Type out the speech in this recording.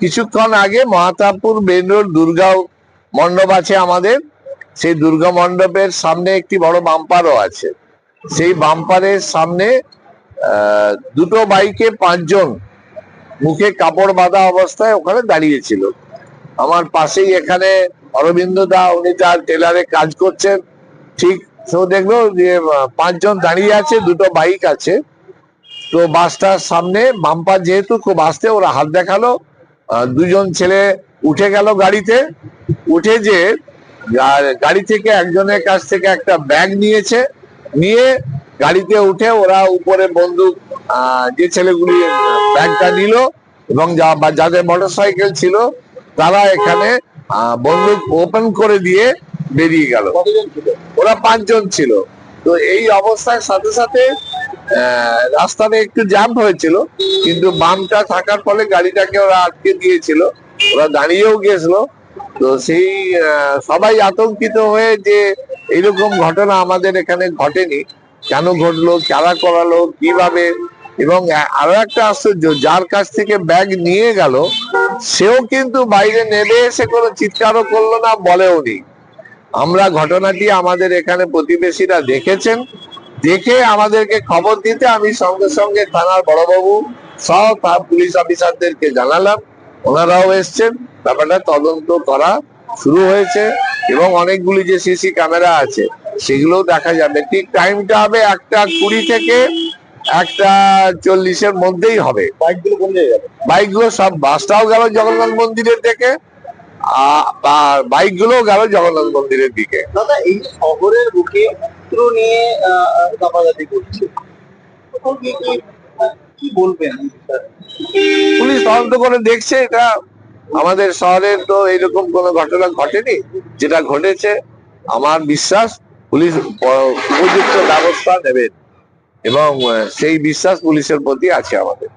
কিছুক্ষণ আগে মহাতাবপুর main road Durga মণ্ডপ আছে আমাদের। সেই দুর্গা মণ্ডপের সামনে একটি বড় বাম্পারও আছে। সেই বাম্পারের সামনে দুটো বাইকে পাঁচজন মুখে কাপড় বাঁধা অবস্থায় ওখানে দাঁড়িয়েছিল আমার পাশেই এখানে অরবিন্দ দা, উনি তার টেলারে কাজ করছেন। ঠিক তো দেখল যে পাঁচজন দাঁড়িয়ে আছে, দুটো বাইক আছে। তো বাসটার সামনে বাম্পার যেহেতু খুব আসতে ওরা হাত দেখাল দুজন ছেলে উঠে গেল গাড়িতে। উঠে যে গাড়ি থেকে একজনের কাছ থেকে একটা ব্যাগ নিয়েছে, নিয়ে গাড়িতে উঠে ওরা উপরে বন্দুক যে ছেলেগুলি ব্যাগটা নিল এবং যাদের মোটরসাইকেল ছিল, তারা এখানে বন্দুক ওপেন করে দিয়ে বেরিয়ে গেল। ওরা পাঁচজন ছিল। তো এই অবস্থার সাথে সাথে আহ, রাস্তাটা একটু জ্যাম হয়েছিল কিন্তু বামটা থাকার ফলে গাড়িটাকে ওরা আটকে দিয়েছিল ওরা দাঁড়িয়েও গেছিল তো সেই সবাই আতঙ্কিত হয়ে যে এইরকম ঘটনা আমাদের এখানে ঘটেনি কেন ঘটলো কারা করালো কীভাবে? এবং আরও একটা আশ্চর্য যার কাছ থেকে ব্যাগ নিয়ে গেল সেও কিন্তু বাইরে নেমে এসে কোনো চিৎকারও করল না বলেও নি আমরা ঘটনাটি আমাদের এখানে প্রতিবেশীরা দেখেছেন দেখে আমাদেরকে খবর দিতে আমি সঙ্গে সঙ্গে থানার বড়বাবু সব তার পুলিশ অফিসারদেরকে জানালাম। ওনারাও এসছেন। ব্যাপারটা তদন্ত করা শুরু হয়েছে এবং অনেকগুলি যে সিসি ক্যামেরা আছে সেগুলোও দেখা যাবে। ঠিক টাইমটা হবে একটা কুড়ি থেকে একটা চল্লিশের মধ্যেই হবে। বাইকগুলো কোন জায়গায় বাইকগুলো সব বাসটাও গেল জগন্নাথ মন্দিরের দিকে আর বাইকগুলোও গেল জগন্নাথ মন্দিরের দিকে। দাদা এই শহরের বুকে অস্ত্র নিয়ে দাপাদাপি করছে। কি বলবেন পুলিশ তদন্ত করে দেখছে এটা। আমাদের শহরের তো এইরকম কোনো ঘটনা ঘটেনি। যেটা ঘটেছে, আমার বিশ্বাস পুলিশ উপযুক্ত ব্যবস্থা নেবেন এবং সেই বিশ্বাস পুলিশের প্রতি আছে আমাদের।